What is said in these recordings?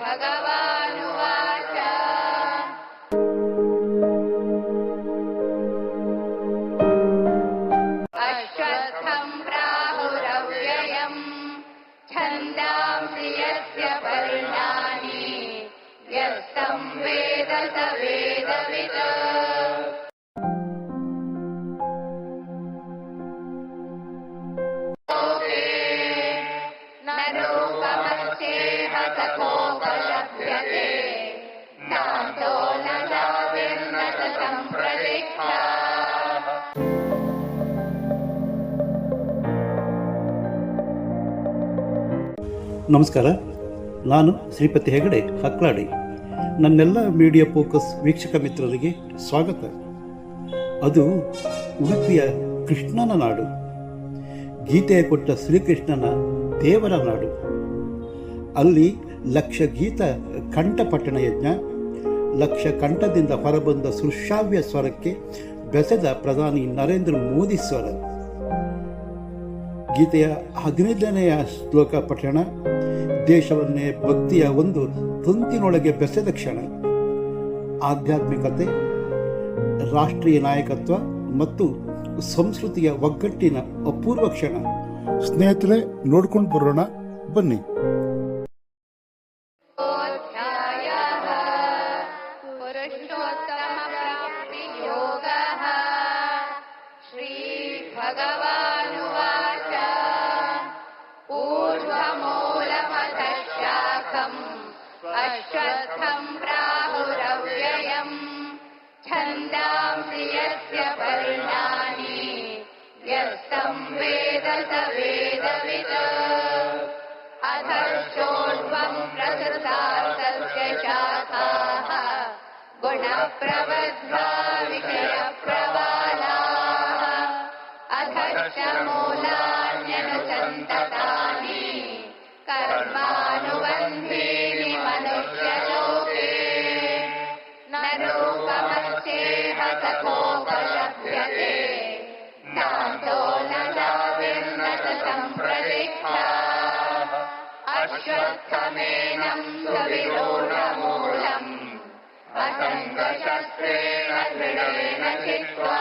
श्रीभगवानुवाच अश्वत्थम् प्राहुरव्ययम्। छन्दांसि यस्य पर्णानि। यस्तम् वेद स वेदवित् ನಮಸ್ಕಾರ. ನಾನು ಶ್ರೀಪತಿ ಹೆಗಡೆ, ಹಕ್ಲಾಡಿ. ನನ್ನೆಲ್ಲ ಮೀಡಿಯಾ ಫೋಕಸ್ ವೀಕ್ಷಕ ಮಿತ್ರರಿಗೆ ಸ್ವಾಗತ. ಅದು ಉಡುಪಿಯ ಕೃಷ್ಣನ ನಾಡು. ಗೀತೆಯ ಕೊಟ್ಟ ಶ್ರೀಕೃಷ್ಣನ ದೇವರ ನಾಡು. ಅಲ್ಲಿ ಲಕ್ಷ ಗೀತ ಕಂಠಪಟ್ಟಣ ಯಜ್ಞ, ಲಕ್ಷ ಕಂಠದಿಂದ ಹೊರಬಂದ ಸುಶ್ರಾವ್ಯ ಸ್ವರಕ್ಕೆ ಬೆಸೆದ ಪ್ರಧಾನಿ ನರೇಂದ್ರ ಮೋದಿ ಸ್ವರ. ಗೀತೆಯ ಹದಿನೈದನೆಯ ಶ್ಲೋಕ ಪಠಣ ಉದ್ದೇಶವನ್ನೇ ಭಕ್ತಿಯ ಒಂದು ತಂತಿನೊಳಗೆ ಬೆಸೆದ ಕ್ಷಣ. ಆಧ್ಯಾತ್ಮಿಕತೆ, ರಾಷ್ಟ್ರೀಯ ನಾಯಕತ್ವ ಮತ್ತು ಸಂಸ್ಕೃತಿಯ ಒಗ್ಗಟ್ಟಿನ ಅಪೂರ್ವ ಕ್ಷಣ. ಸ್ನೇಹಿತರೆ, ನೋಡ್ಕೊಂಡು ಬರೋಣ, ಬನ್ನಿ. ಭಗವ यस्तम् वेद स वेदवित् अधश्चोर्ध्वम् प्रसृतास्तस्य शाखाः गुणप्रबद्धा विषयप्रबालाः। अधश्च अश्वत्थमेनम् सुविरूढमूलम् असङ्गशस्त्रेण दृढेन चित्वा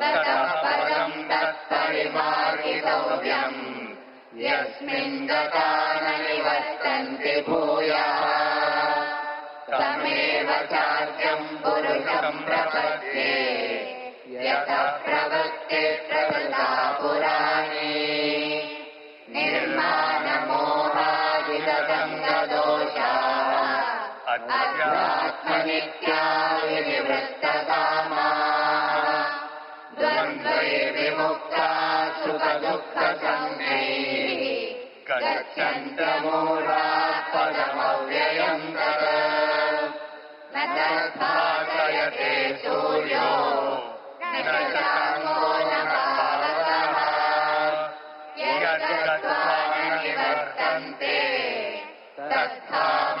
ततः पदम् तत्परिमार्गितव्यम् यस्मिन् गता न निवर्तन्ति भूयः। तमेव चाद्यम् पुरुषम् प्रपद्ये। यतः प्रवृत्ते प्रवृता अध्यात्मनित्या विनिवृत्तकामाः द्वन्द्वये विमुक्ता सुखदुःखसङ्गैः गच्छन्तमूढाः पदमव्ययम् तत् न तद्भासयते सूर्यो न न पावकः यद्गत्वा न निवर्तन्ते तत्धाम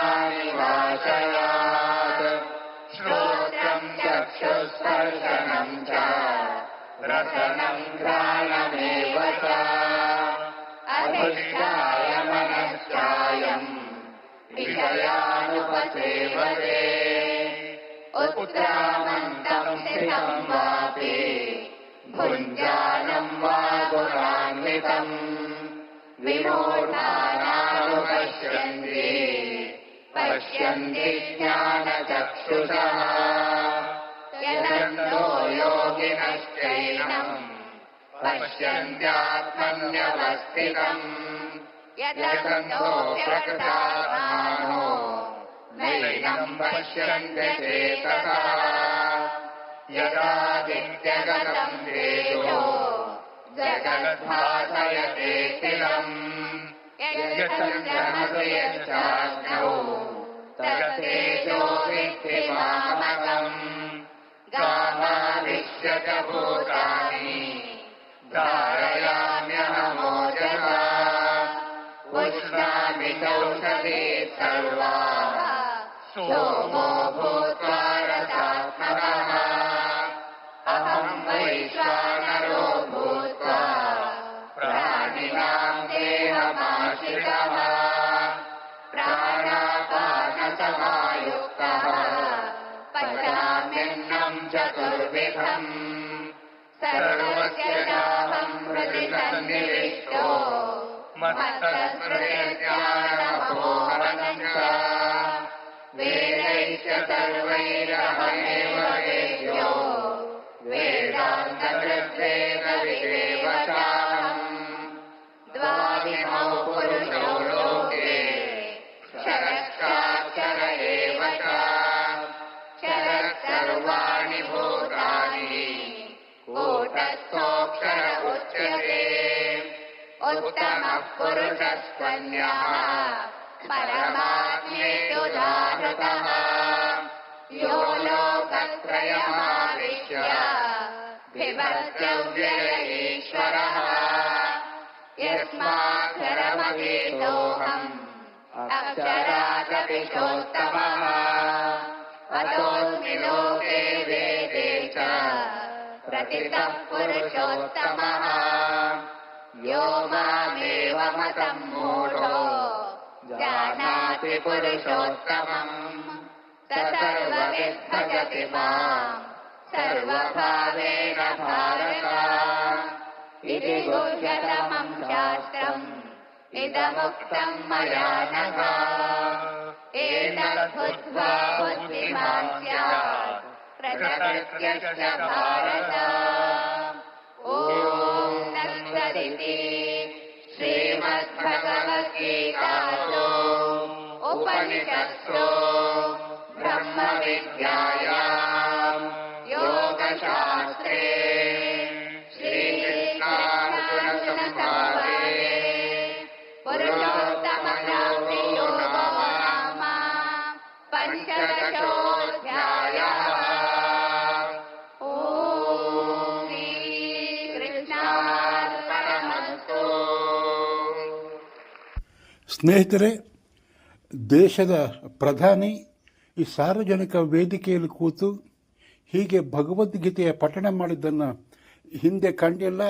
रसनम् घ्राणमेव च। अधिष्ठाय मनश्चायम् विषयानुपसेवते। उत्क्रामन्तम् स्थितम् वापि भुञ्जानम् वा गुणान्वितम्। विमूढानानुपश्यन्ति। पश्यन्ति ज्ञानचक्षुषः यदन्तो योगिनश्चैनम् पश्यन्त्यात्मन्यवस्थितम् यदन्तो प्रकृतात्मानो नैनम् पश्यन्त्य चेतसा यदादित्यगतम् तेजो जगद्भासयते स्थिरम् यशस्रमृयश्चाग्नौ गामाविश्य च भूतानि धारयाम्यहमोजसा उष्णामि चौषधे सर्वा। सोमो भूत्वा वेदैश्च सर्वैरहमेव वेद्यो। वेदान्तकृद्वेदविदेव चाहम् उत्तमः पुरुषस्त्वन्यः परमात्मेत्युदाहृतः यो लोकत्रयमाविश्य बिभर्त्यव्यय ईश्वरः यस्माक्षरमगीतोऽहम् अक्षरादपि चोत्तमः अतोऽस्मि लोके वेदे च प्रतितः पुरुषोत्तमः यो मामेव मतम् मूढो। जानाति पुरुषोत्तमम्। स सर्वविद् भजति माम्। सर्वभावेन भारत। इति गुह्यतमम् शास्त्रम्। इदमुक्तम् मया नघ एतद्बुद्ध्वा बुद्धिमान् स्यात्। प्रकृत्यश्च भारत भगवद्गीतासु ब्रह्म ब्रह्मविद्याया। ಸ್ನೇಹಿತರೆ, ದೇಶದ ಪ್ರಧಾನಿ ಈ ಸಾರ್ವಜನಿಕ ವೇದಿಕೆಯಲ್ಲಿ ಕೂತು ಹೀಗೆ ಭಗವದ್ಗೀತೆಯ ಪಠಣ ಮಾಡಿದ್ದನ್ನು ಹಿಂದೆ ಕಂಡಿಲ್ಲ,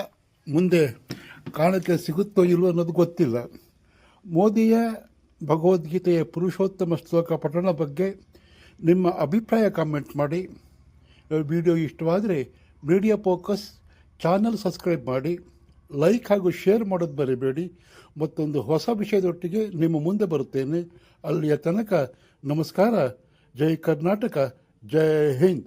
ಮುಂದೆ ಕಾಣಕ್ಕೆ ಸಿಗುತ್ತೋ ಇಲ್ವೋ ಅನ್ನೋದು ಗೊತ್ತಿಲ್ಲ. ಮೋದಿಯ ಭಗವದ್ಗೀತೆಯ ಪುರುಷೋತ್ತಮ ಶ್ಲೋಕ ಪಠಣ ಬಗ್ಗೆ ನಿಮ್ಮ ಅಭಿಪ್ರಾಯ ಕಾಮೆಂಟ್ ಮಾಡಿ. ವಿಡಿಯೋ ಇಷ್ಟವಾದರೆ ಮೀಡಿಯಾ ಫೋಕಸ್ ಚಾನಲ್ ಸಬ್ಸ್ಕ್ರೈಬ್ ಮಾಡಿ. ಲೈಕ್ ಹಾಗೂ ಶೇರ್ ಮಾಡೋದು ಬರೀಬೇಡಿ ಮತ್ತೊಂದು ಹೊಸ ವಿಷಯದೊಟ್ಟಿಗೆ ನಿಮ್ಮ ಮುಂದೆ ಬರುತ್ತೇನೆ. ಅಲ್ಲಿಯ ತನಕ ನಮಸ್ಕಾರ. ಜೈ ಕರ್ನಾಟಕ. ಜೈ ಹಿಂದ್.